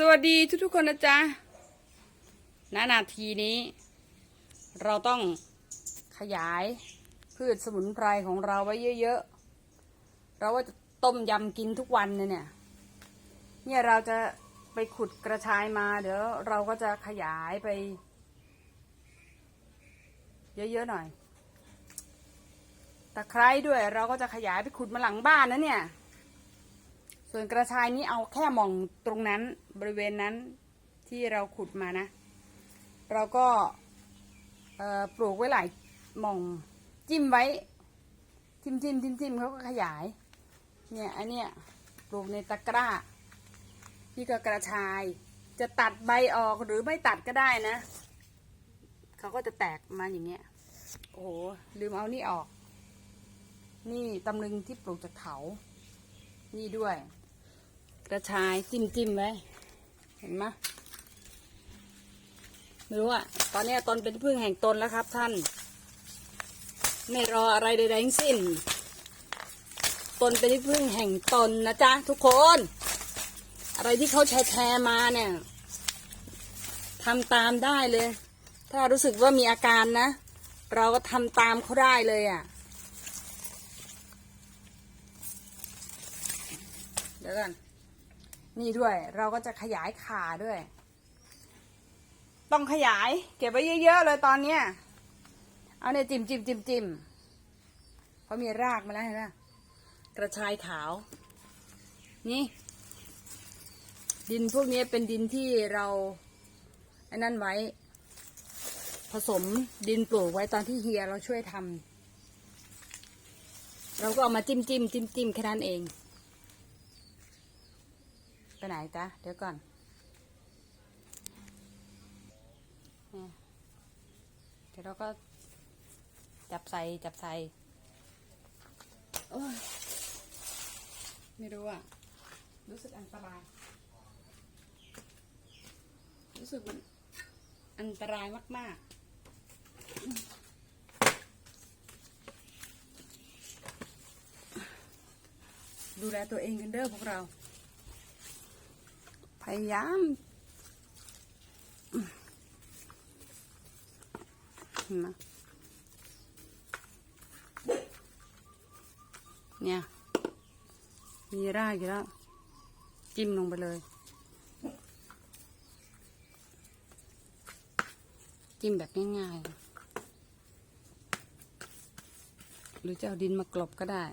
สวัสดีทุกๆคนนะจ๊ะณนาทีนี้ เราต้องขยายพืชสมุนไพรของเราไว้เยอะๆ เราว่าจะต้มยำกินทุกวันเลยเนี่ย เนี่ยเราจะไปขุดกระชายมาเดี๋ยวเราก็จะขยายไป เยอะๆหน่อยตะไคร้ด้วยเราก็จะขยายไปขุดมาหลังบ้านนะเนี่ย ส่วนกระชายนี้เอาแค่หมองตรงนั้นบริเวณนั้นที่เราขุดมานะ เราก็ปลูกไว้หลายหมองจิ้มไว้จิ้มจิ้มจิ้มจิ้มเขาก็ขยาย เนี่ยอันเนี้ยปลูกในตะกร้านี่ก็กระชาย จะตัดใบออกหรือไม่ตัดก็ได้นะเขาก็จะแตกมาอย่างเงี้ยโอ้โหลืมเอานี่ออก นี่ตำลึงที่ปลูกจากเขา นี่ด้วย กระชายจิ้มจิ้มไว้ เห็นไหมไม่รู้อะตอนนี้ตนเป็นพึ่งแห่งตนแล้วครับท่าน ไม่รออะไรใดๆทั้งสิ้น ตนเป็นพึ่งแห่งตนนะจ๊ะทุกคน อะไรที่เขาแชร์แชร์มาเนี่ยทำตามได้เลย ถ้ารู้สึกว่ามีอาการนะ เราก็ทำตามเขาได้เลยอะ่ะเดี๋ยวกัน นี่ด้วย เราก็จะขยายขาด้วย ต้องขยาย เก็บไว้เยอะๆเลยตอนเนี้ยเอาเนี่ยจิ้มจิ้มจิ้มจิ้มเพราะมีรากมาแล้วเห็นไหมกระชายขาว นี่ ดินพวกนี้เป็นดินที่เราไอ้นั่นไว้ ผสมดินปลูกไว้ตอนที่เฮียเราช่วยทำเราก็เอามาจิ้มจิ้มจิ้มจิ้มแค่นั้นเอง ไปไหนจ๊ะ เดี๋ยวก่อนเดี๋ยวเราก็จับใส่จับใส่โอ้ยไม่รู้อะ รู้สึกอันตราย รู้สึกมันอันตรายมาก ๆดูแลตัวเองกันเด้อพวกเรา พยายามเนไหมเนี่ย มีรากอยู่แล้ว จิ้มลงไปเลย จิ้มแบบง่ายๆ หรือจะเอาดินมากลบก็ได้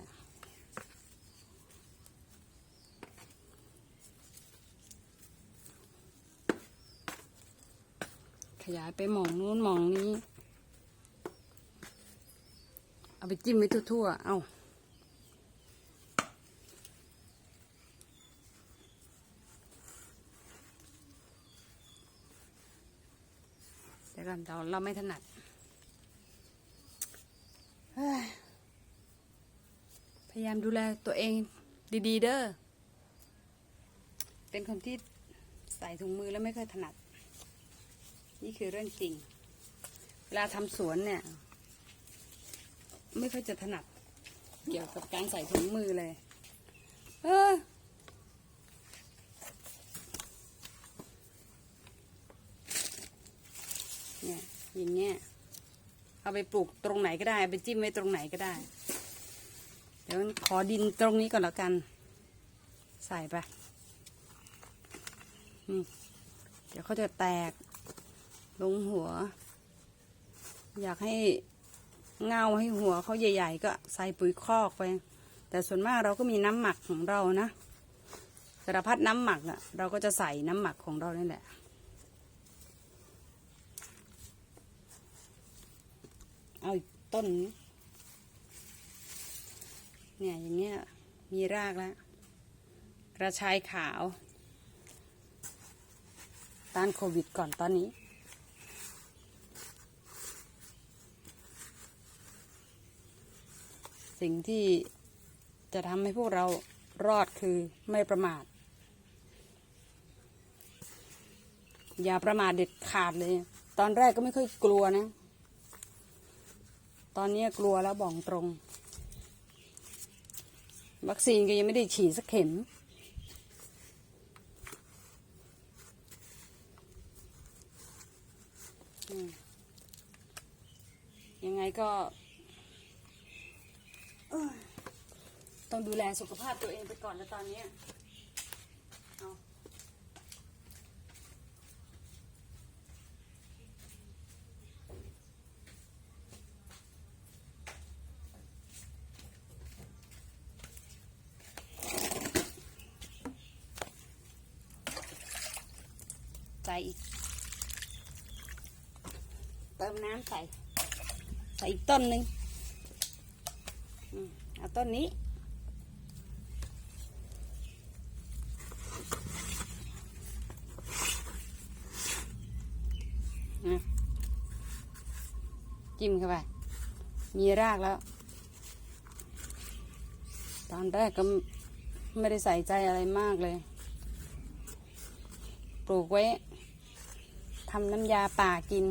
ขยายไปหมองนู้นหมองนี้ เอาไปจิ้มไว้ทั่วๆ เอาเดี๋ยวกันเราเราไม่ถนัดพยายามดูแลตัวเองดีๆเด้อ เป็นคนที่ใส่ถุงมือแล้วไม่เคยถนัด นี่คือเรื่องจริง เวลาทำสวนเนี่ย ไม่ค่อยจะถนัด เกี่ยวกับการใส่ถุงมือเลย เออเนี่ยอย่างเงี้ยเอาไปปลูกตรงไหนก็ได้ไปจิ้มไว้ตรงไหนก็ได้ เดี๋ยวขอดินตรงนี้ก่อนแล้วกัน ใส่ไปนี่เดี๋ยวเขาจะแตก ลงหัว อยากให้เงาให้หัวเขาใหญ่ ๆ ก็ใส่ปุ๋ยคอกไป แต่ส่วนมากเราก็มีน้ำหมักของเรานะสารพัดน้ำหมักอะเราก็จะใส่น้ำหมักของเรานี่แหละเอาต้น เนี่ยอย่างเงี้ยมีรากแล้วกระชายขาว ต้านโควิดก่อนตอนนี้ สิ่งที่จะทำให้พวกเรารอดคือไม่ประมาท อย่าประมาทเด็ดขาดเลย ตอนแรกก็ไม่ค่อยกลัวนะ ตอนนี้กลัวแล้วบอกตรง วัคซีนก็ยังไม่ได้ฉีดสักเข็มยังไงก็ ต้องดูแลสุขภาพตัวเองไปก่อนนะตอนนี้เอาใส่อีก เติมน้ำใส่ ใส่อีกต้นหนึ่ง เอาต้นนี้ จิ้มเข้าไป มีรากแล้ว ตอนแรกก็ไม่ได้ใส่ใจอะไรมากเลย ปลูกไว้ทำน้ำยาป่ากิน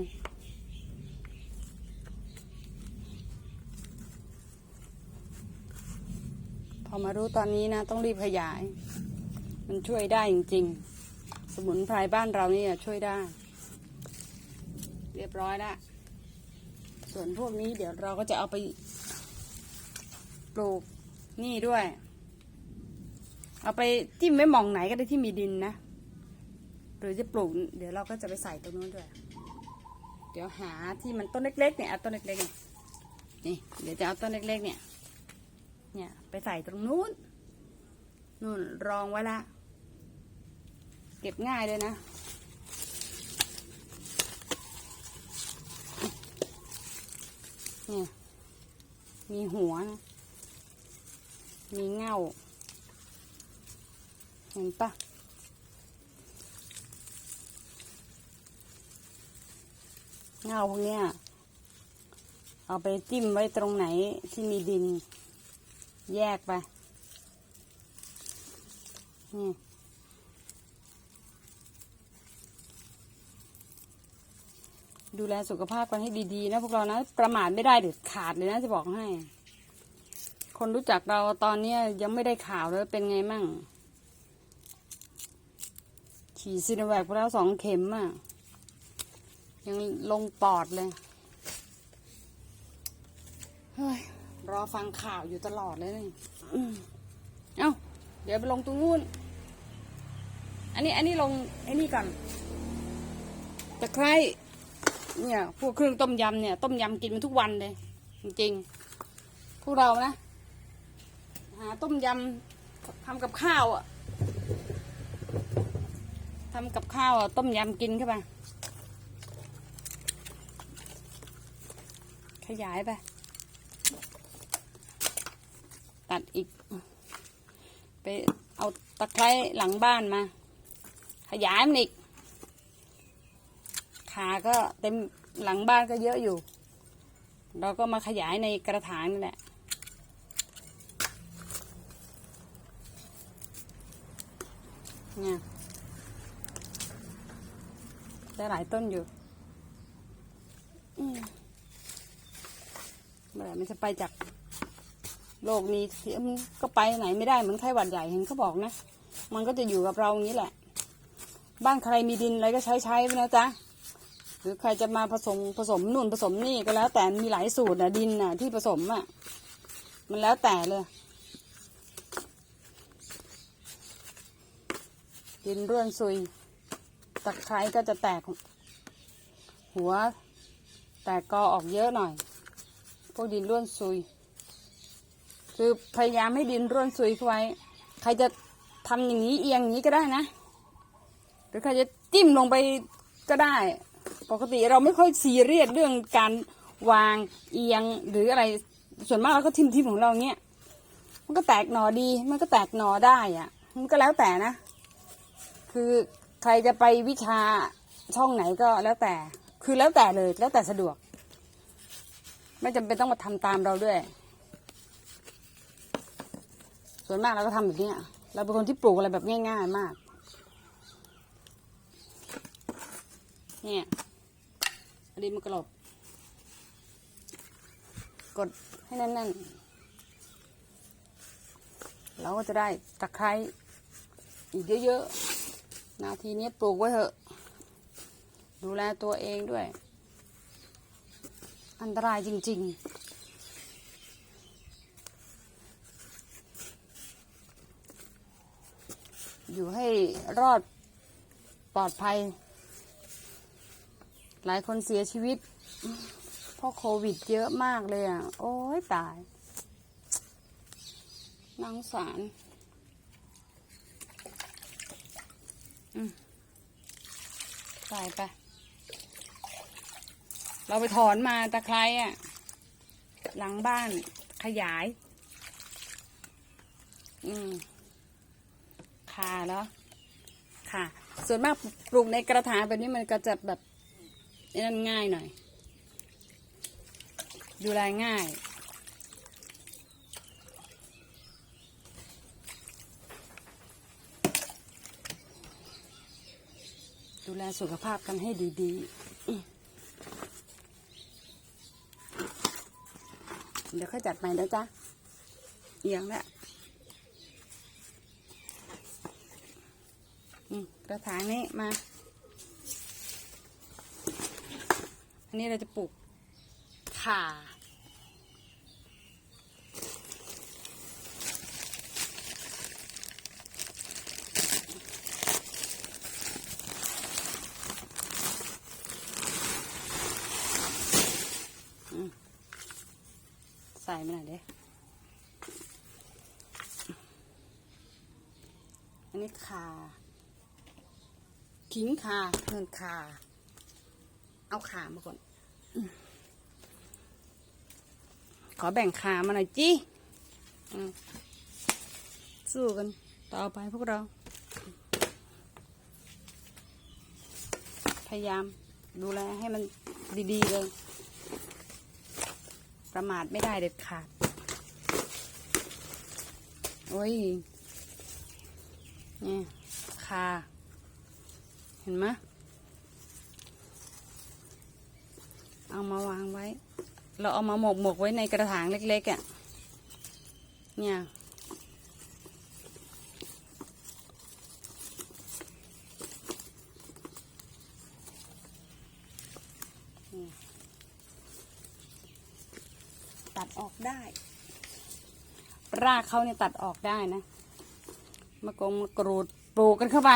อมารู้ตอนนี้นะ ต้องรีบขยาย มันช่วยได้จริง ๆ สมุนไพรบ้านเรานี่ช่วยได้ เรียบร้อยแล้วส่วนพวกนี้เดี๋ยวเราก็จะเอาไปปลูกนี่ด้วย เอาไปจิ้มไว้หมองไหนก็ได้ที่มีดินนะหรือจะปลูก เดี๋ยวเราก็จะไปใส่ตรงนู้นด้วย เดี๋ยวหาที่มันต้นเล็กๆเนี่ยเอาต้นเล็กๆเนี่ยนี่ เดี๋ยวจะเอาต้นเล็กๆเนี่ย เนี่ย ไปใส่ตรงนู้นนู่นรองไว้ละ เก็บง่ายเลยนะ เนี่ย มีหัวนะมีเงาเห็นปะเงาพวกเนี้ยเอาไปจิ้มไว้ตรงไหนที่มีดิน แยกไป นี่ ดูแลสุขภาพกันให้ดีๆ นะพวกเรานะ ประมาทไม่ได้เด็ดขาดเลยนะจะบอกให้ คนรู้จักเราตอนนี้ยยังไม่ได้ข่าวเลยเป็นไงมั่ง ฉีดซีโนแวคไปแล้วสองเข็มอะ ยังลงปอดเลย เฮ้ย รอฟังข่าวอยู่ตลอดเลยเอ้า เดี๋ยวไปลงตรงนู้น อันนี้ อันนี้ลงไอ้นี่ก่อนตะไคร้เนี่ย พวกเครื่องต้มยำเนี่ย ต้มยำกินมันทุกวันเลย จริงๆ พวกเรานะ หาต้มยำทำกับข้าวอะทำกับข้าวต้มยำกินเข้าไปขยายไป ตัดอีก ไปเอาตะไคร้หลังบ้านมา ขยายมันอีก ขาก็เต็มหลังบ้านก็เยอะอยู่ เราก็มาขยายในกระถางนี่แหละเนี่ยได้หลายต้นอยู่เมื่อไหร่มันจะไปจาก โลกนี้เดี๋ยมันก็ไปไหนไม่ได้เหมือนไข้หวัดใหญ่เห็นเขาบอกนะ มันก็จะอยู่กับเราอย่างนี้แหละ บ้านใครมีดินอะไรก็ใช้ใช้ไปนะจ๊ะหรือใครจะมาผสมผสมนู่นผสมนี่ก็แล้ว แต่มีหลายสูตรนะดินน่ะที่ผสมอะ มันแล้วแต่เลย ดินร่วนซุยตะไคร้ก็จะแตก หัว แตกกอออกเยอะหน่อย พวกดินร่วนซุย คือพยายามให้ดินร่วนซุยเข้าไว้ ใครจะทำอย่างนี้เอียงอย่างนี้ก็ได้นะ หรือใครจะจิ้มลงไปก็ได้ ปกติเราไม่ค่อยซีเรียสเรื่องการวางเอียงหรืออะไร ส่วนมากเราก็ทิมทิมของเราเนี้ย มันก็แตกหนอดี มันก็แตกหนอได้อะมันก็แล้วแต่นะ คือใครจะไปวิชาช่องไหนก็แล้วแต่ คือแล้วแต่เลย แล้วแต่สะดวก ไม่จำเป็นต้องมาทำตามเราด้วย ส่วนมากเราก็ทำแบบนี้เราเป็นคนที่ปลูกอะไรแบบง่าย ๆ มาก เนี่ยอันนี้มันกระหลบกดให้แน่นๆ เราก็จะได้ตะไคร้อีกเยอะๆ นาทีนี้ปลูกไว้เถอะ ดูแลตัวเองด้วย อันตรายจริง ๆ อยู่ให้รอดปลอดภัย หลายคนเสียชีวิต เพราะโควิดเยอะมากเลยอะ โอ้ยตายนังสารอืมใส่ไป เราไปถอนมาตะไคร้อะ หลังบ้านขยาย อืม ค่ะแล้วค่ะ ส่วนมากปลูกในกระถางแบบนี้มันก็จะแบบนั่นง่ายหน่อย ดูแลง่ายดูแลสุขภาพกันให้ดีๆ เดี๋ยวค่อยจัดใหม่นะจ๊ะเอียงแล้วอืม กระถางนี้มา อันนี้เราจะปลูกข่าใส่มาหน่อยเด้อันนี้คา ขิงคาเงินคาเอาขามาก่อนอืมขอแบ่งขามาหน่อยจีอืมสู้กันต่อไปพวกเรา พยายามดูแลให้มันดีๆเลย ประมาทไม่ได้เด็ดขาด โอ้ย นี่คา เห็นไหมเอามาวางไว้ เราเอามาหมกหมกไว้ในกระถางเล็กๆอะ่ะ เนี่ยตัดออกได้ รากเขาเนี่ยตัดออกได้นะ มะกงมะกรูดปลูกกันเข้าไป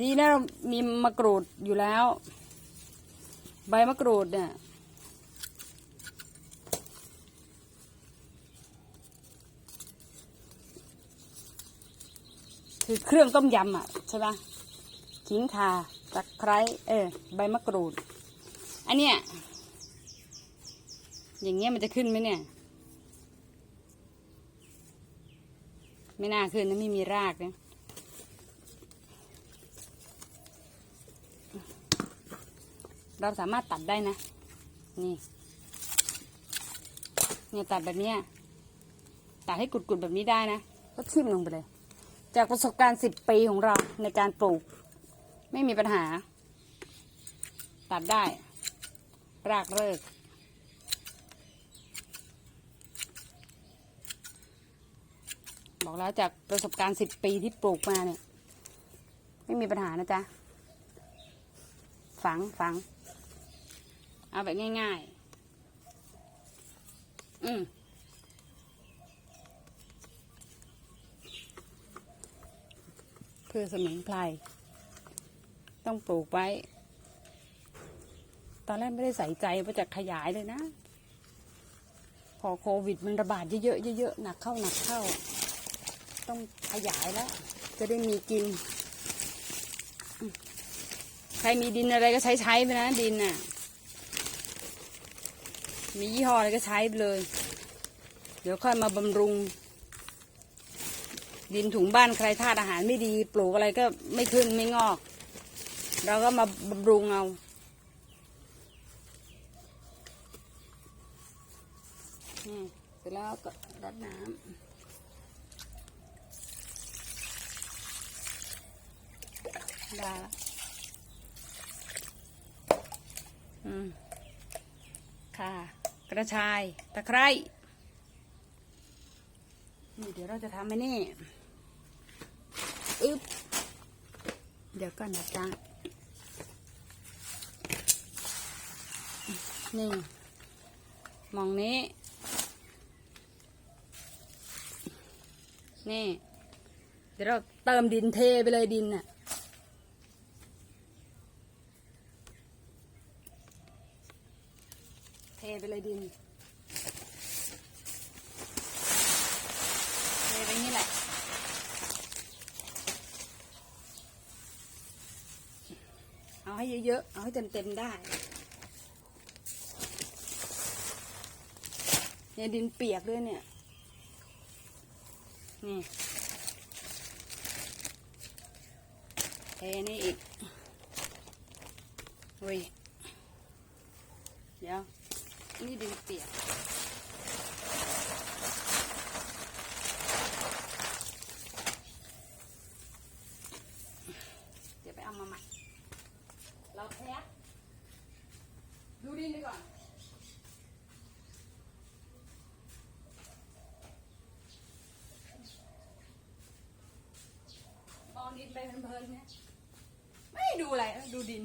ดีนะเรามีมะกรูดอยู่แล้ว ใบมะกรูดเนี่ยคือเครื่องต้มยำอะใช่ปะขิงข่าตะไคร้เออ ใบมะกรูด อันเนี้ยอย่างเงี้ยมันจะขึ้นไหมเนี่ย ไม่น่าขึ้นนะไม่มีรากนะ เราสามารถตัดได้นะ นี่ เนี่ยตัดแบบเนี้ยตัดให้กุดๆแบบนี้ได้นะ ก็ทิ่มลงไปเลย จากประสบการณ์สิบปีของเราในการปลูก ไม่มีปัญหา ตัดได้ รากเลิกบอกแล้วจากประสบการณ์สิบปีที่ปลูกมาเนี่ย ไม่มีปัญหานะจ๊ะ ฝังฝัง เอาแบบง่ายๆ อืมเพื่อสมุนไพรต้องปลูกไว้ ตอนแรกไม่ได้ใส่ใจว่าจะขยายเลยนะ พอโควิดมันระบาดเยอะๆเยอะๆหนักเข้าหนักเข้า ต้องขยายแล้ว จะได้มีกิน ใครมีดินอะไรก็ใช้ใช้ไปนะดินน่ะ มียี่ห้ออะไรก็ใช้ไปเลย เดี๋ยวค่อยมาบำรุง ดินถุงบ้านใครธาตุอาหารไม่ดี ปลูกอะไรก็ไม่ขึ้นไม่งอก เราก็มาบำรุงเอานี่เสร็จแล้วก็รดน้ำได้และอืม ค่ะ กระชายตะไคร้นี่เดี๋ยวเราจะทำไอ้นี่อึ๊บเดี๋ยวก่อนนะจ๊ะนี่มองนี้ นี่ เดี๋ยวเราเติมดินเทไปเลยดินน่ะ เทไปเลยดิน เทไปนี่แหละ เอาให้ เอาให้เต็มๆได้ เนี่ยดินเปียกด้วยเนี่ย นี่เทนี่อีกเฮ้ย เดี๋ยว นี่ดินเปียก เดี๋ยวไปเอามาใหม่ เราแท็ดูดินไปก่อน มองดินไปเพลินๆเนี่ยไม่ดูอะไรเออ ดูดิน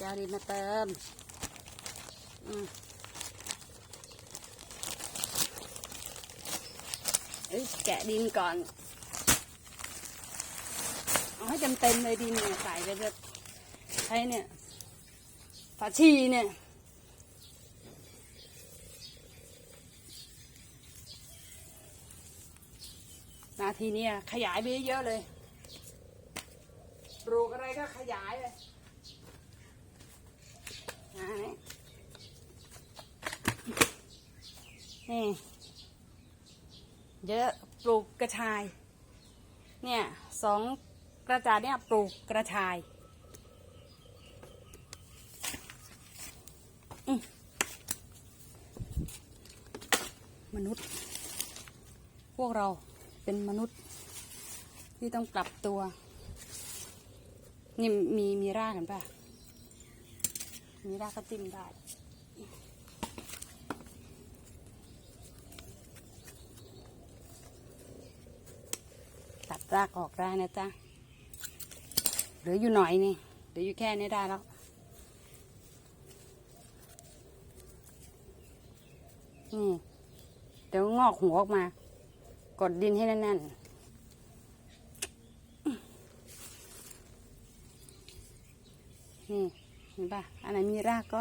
จาดินมาเติม อืมเอ้ยแกะดินก่อน เอาให้เต็มๆเลยดินเนี่ยใส่ไปจะใช้เนี่ยฝาชีเนี่ย นาทีนี้ขยายไปเยอะๆเลยปลูกอะไรก็ขยายเลยนี่เยอะปลูกกระชาย เนี่ยสองกระจาดเนี่ยปลูกกระชายมนุษย์ พวกเรา เป็นมนุษย์ที่ต้องปรับตัว นี่มีมีรากกันป่ะมีรากก็จิ้มได้ตัดรากออกได้นะจ๊ะเหลืออยู่หน่อยนี่เหลืออยู่แค่นี้ได้แล้วนี่เดี๋ยวงอกหัวออกมา กดดินให้แน่นๆ นี่เห็นปะอันไหนมีรากก็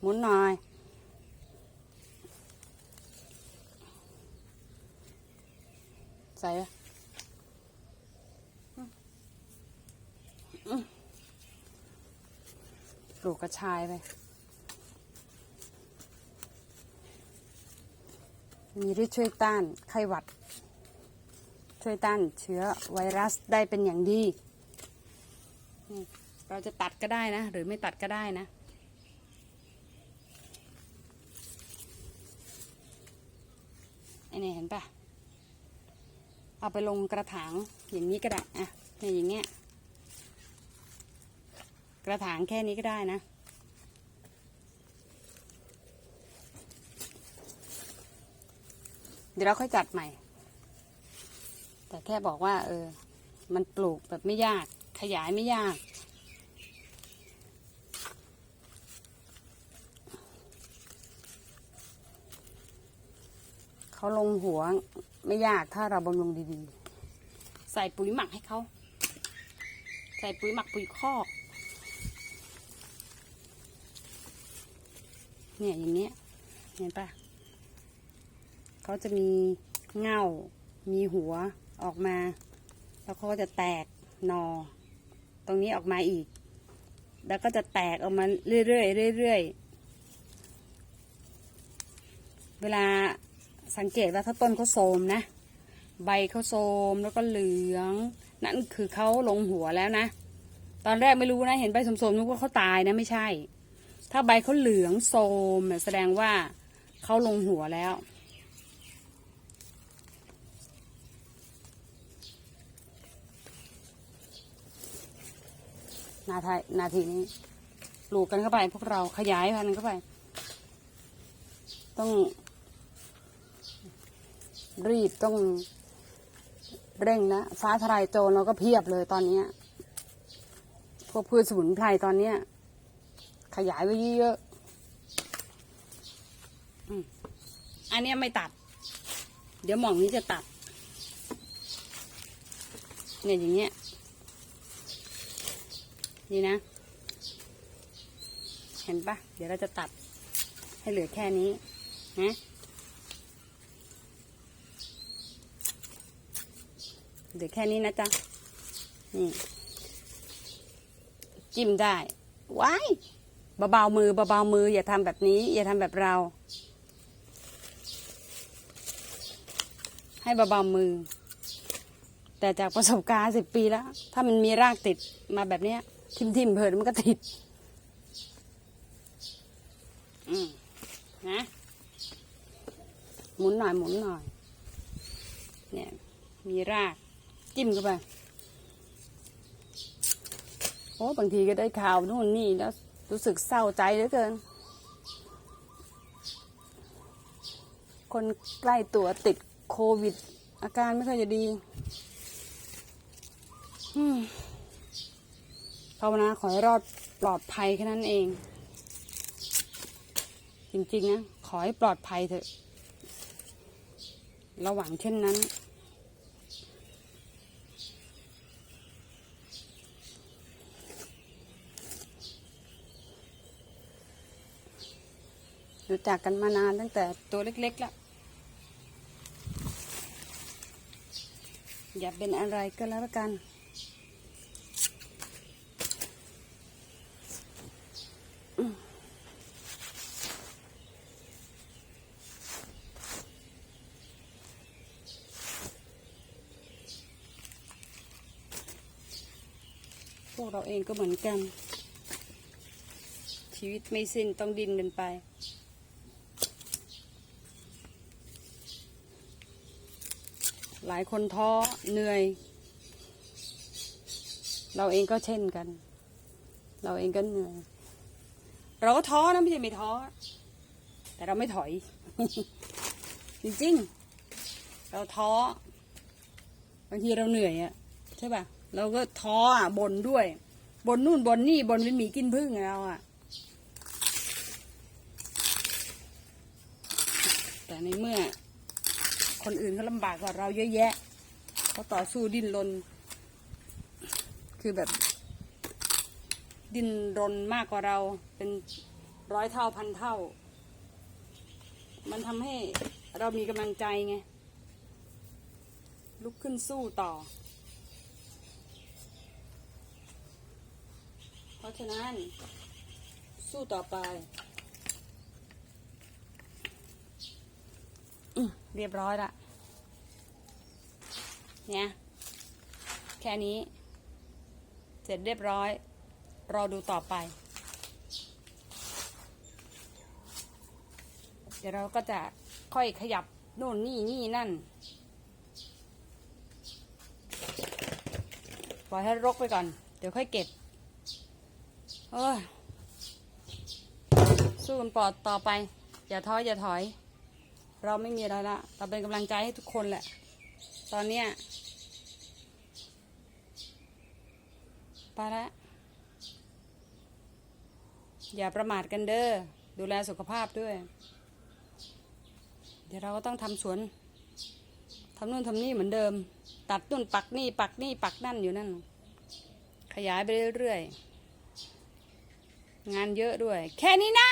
หมุนหน่อยใส่ปะอืมอืมปลูกกระชายไป มีฤทธิ์ช่วยต้านไข้หวัด ช่วยต้านเชื้อไวรัสได้เป็นอย่างดี เราจะตัดก็ได้นะ หรือไม่ตัดก็ได้นะไอเนี่ยเห็นปะเอาไปลงกระถางอย่างนี้ก็ได้อะเนี่ยอย่างเงี้ย กระถางแค่นี้ก็ได้นะ ดี๋ยวเราค่อยจัดใหม่ แต่แค่บอกว่า เออ มันปลูกแบบไม่ยาก ขยายไม่ยากเขาลงหัวไม่ยากถ้าเราบำรุงดีๆ ใส่ปุ๋ยหมักให้เขา ใส่ปุ๋ยหมักปุ๋ยคอก เนี่ยอย่างเงี้ย เห็นปะ เขาจะมีเง่า มีหัวออกมา แล้วเขาก็จะแตกหนอ ตรงนี้ออกมาอีก แล้วก็จะแตกออกมาเรื่อยๆเรื่อยๆ เวลาสังเกตว่าถ้าต้นเขาโทมนะ ใบเขาโทมแล้วก็เหลือง นั่นคือเขาลงหัวแล้วนะ ตอนแรกไม่รู้นะ เห็นใบสมๆนึกว่าเขาตายนะไม่ใช่ ถ้าใบเขาเหลืองโทมแสดงว่าเขาลงหัวแล้ว นาทีนาทีนี้ปลูกกันเข้าไป พวกเราขยายพันธุ์เข้าไป ต้อง รีบต้องเร่งนะฟ้าทลายโจรเราก็เพียบเลยตอนนี้พวกพืชสมุนไพรตอนนี้ขยายไว้เยอะอันนี้ไม่ตัด เดี๋ยวหม่องนี้จะตัด เนี่ยอย่างเงี้ย นี่นะ เห็นปะเดี๋ยวเราจะตัดให้เหลือแค่นี้นะเหลือแค่นี้นะจ๊ะ นี่ จิ้มได้ว้ายเบาๆมือเบาๆมือ อย่าทำแบบนี้ อย่าทำแบบเรา ให้เบาๆมือ แต่จากประสบการณ์สิบปีแล้ว ถ้ามันมีรากติดมาแบบเนี้ย ทิมๆเผินมันก็ติด อืมนะ หมุนหน่อยหมุนหน่อย เนี่ย มีราก จิ้มเข้าไปโอ้บางทีก็ได้ข่าวนู่นนี่แล้วรู้สึกเศร้าใจเหลือเกิน คนใกล้ตัวติดโควิด อาการไม่ค่อยจะดี อืม ภาวนาขอให้รอดปลอดภัยแค่นั้นเอง จริงๆนะขอให้ปลอดภัยเถอะ ระหว่างเช่นนั้น รู้จักกันมานานตั้งแต่ตัวเล็กๆแล้วอย่าเป็นอะไรก็แล้วกัน เราเองก็เหมือนกัน ชีวิตไม่สิ้นต้องดิ้นกันไป หลายคนท้อเหนื่อย เราเองก็เช่นกัน เราเองก็เหนื่อย เราก็ท้อนะไม่ใช่ไม่ท้อ แต่เราไม่ถอย จริงๆ เราท้อบางทีเราเหนื่อยอะใช่ป่ะ เราก็ท้ออะบ่นด้วยบ่นนู่นบ่นนี่บ่นเป็นหมีกินพึ่งเราอะแต่ในเมื่อ คนอื่นเขาลำบากกว่าเราเยอะแยะเขาต่อสู้ดิ้นรนคือแบบ ดิ้นรนมากกว่าเราเป็นร้อยเท่าพันเท่า มันทำให้เรามีกำลังใจไงลุกขึ้นสู้ต่อ เพ ราะฉะนั้น สู้ต่อไปเรียบร้อยละเนี่ยแค่นี้ เสร็จเรียบร้อย รอดูต่อไป เดี๋ยวเราก็จะค่อยขยับโน่นนี่นี่นั่น ปล่อยให้รกไปก่อน เดี๋ยวค่อยเก็บ เอ้ยสู้กันปลอดต่อไป อย่าท้ออย่าถอย เราไม่มีอะไรละเราเป็นกำลังใจให้ทุกคนแหละ ตอนเนี้ยไปละอย่าประมาทกันเด้อดูแลสุขภาพด้วย เดี๋ยวเราก็ต้องทำสวนทำนู่นทำนี่เหมือนเดิม ตัดนู่นปักนี่ปักนี่ปักนั่นอยู่นั่น ขยายไปเรื่อยๆ งานเยอะด้วย แค่นี้นะ